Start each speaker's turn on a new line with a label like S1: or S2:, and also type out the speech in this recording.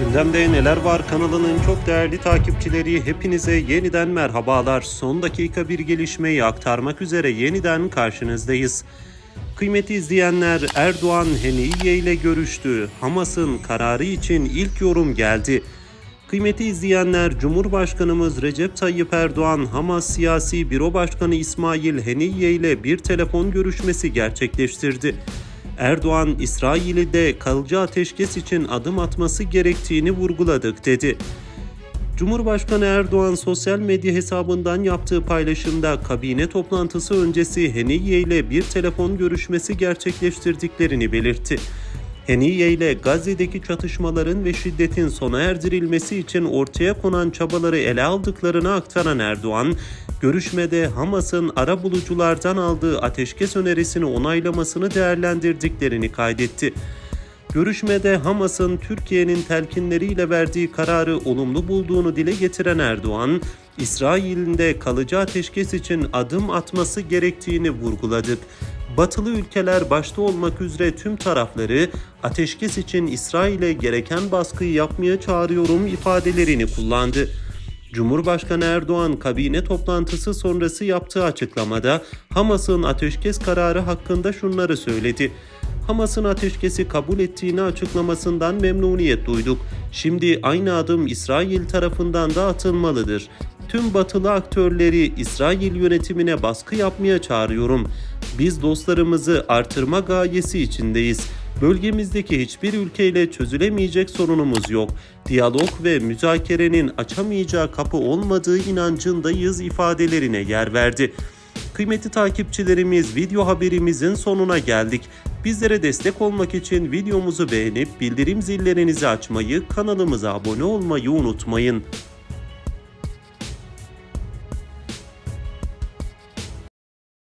S1: Gündemde Neler Var kanalının çok değerli takipçileri hepinize yeniden merhabalar. Son dakika bir gelişmeyi aktarmak üzere yeniden karşınızdayız. Kıymetli izleyenler Erdoğan Heniye ile görüştü. Hamas'ın kararı için ilk yorum geldi. Kıymetli izleyenler Cumhurbaşkanımız Recep Tayyip Erdoğan Hamas Siyasi Büro Başkanı İsmail Heniye ile bir telefon görüşmesi gerçekleştirdi. Erdoğan, İsrail'de kalıcı ateşkes için adım atması gerektiğini vurguladık dedi. Cumhurbaşkanı Erdoğan sosyal medya hesabından yaptığı paylaşımda kabine toplantısı öncesi Heniye ile bir telefon görüşmesi gerçekleştirdiklerini belirtti. Heniye ile Gazze'deki çatışmaların ve şiddetin sona erdirilmesi için ortaya konan çabaları ele aldıklarını aktaran Erdoğan, görüşmede Hamas'ın ara buluculardan aldığı ateşkes önerisini onaylamasını değerlendirdiklerini kaydetti. Görüşmede Hamas'ın Türkiye'nin telkinleriyle verdiği kararı olumlu bulduğunu dile getiren Erdoğan, İsrail'in de kalıcı ateşkes için adım atması gerektiğini vurguladık. Batılı ülkeler başta olmak üzere tüm tarafları ateşkes için İsrail'e gereken baskıyı yapmaya çağırıyorum ifadelerini kullandı. Cumhurbaşkanı Erdoğan kabine toplantısı sonrası yaptığı açıklamada Hamas'ın ateşkes kararı hakkında şunları söyledi. Hamas'ın ateşkesi kabul ettiğini açıklamasından memnuniyet duyduk. Şimdi aynı adım İsrail tarafından da atılmalıdır. Tüm batılı aktörleri İsrail yönetimine baskı yapmaya çağırıyorum. Biz dostlarımızı artırma gayesi içindeyiz. Bölgemizdeki hiçbir ülkeyle çözülemeyecek sorunumuz yok. Diyalog ve müzakerenin açamayacağı kapı olmadığı inancındayız ifadelerine yer verdi. Kıymetli takipçilerimiz video haberimizin sonuna geldik. Bizlere destek olmak için videomuzu beğenip bildirim zillerinizi açmayı, kanalımıza abone olmayı unutmayın.